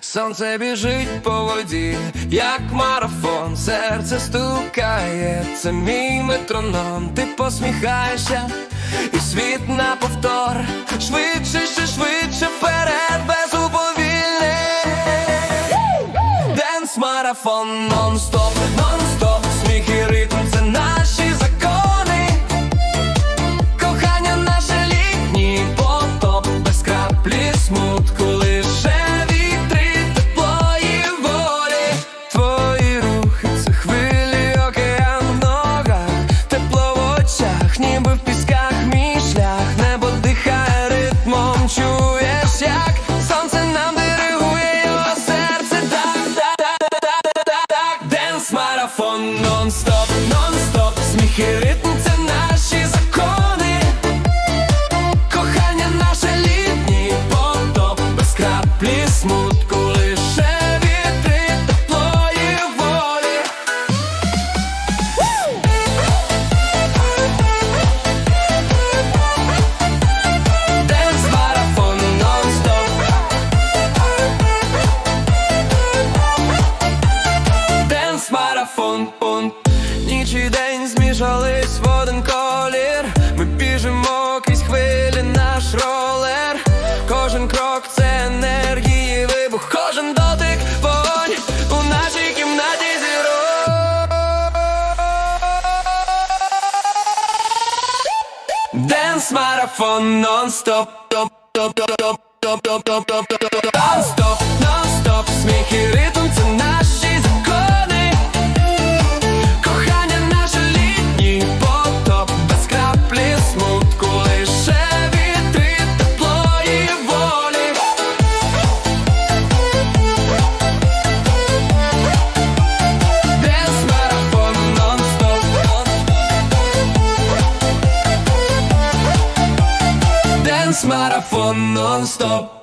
Сонце біжить по воді, як марафон, серце стукає, це мій метроном, ти посміхаєшся, і світ на повтор, швидше, ще швидше вперед, без уповільнень. Денс марафон, нон-стоп, нон-стоп, нон-стоп, нон-стоп, сміх і ритм марафон пун. Ніч і день змішались в один колір. Ми біжимо крізь хвилі, наш ролер. Кожен крок це енергії, вибух, кожен дотик, вогонь у нашій кімнаті зірок. Денс марафон нон-стоп, топ, топ, топ, топ, топ, топ, топ, топ, топ, smartphone marathon non-stop.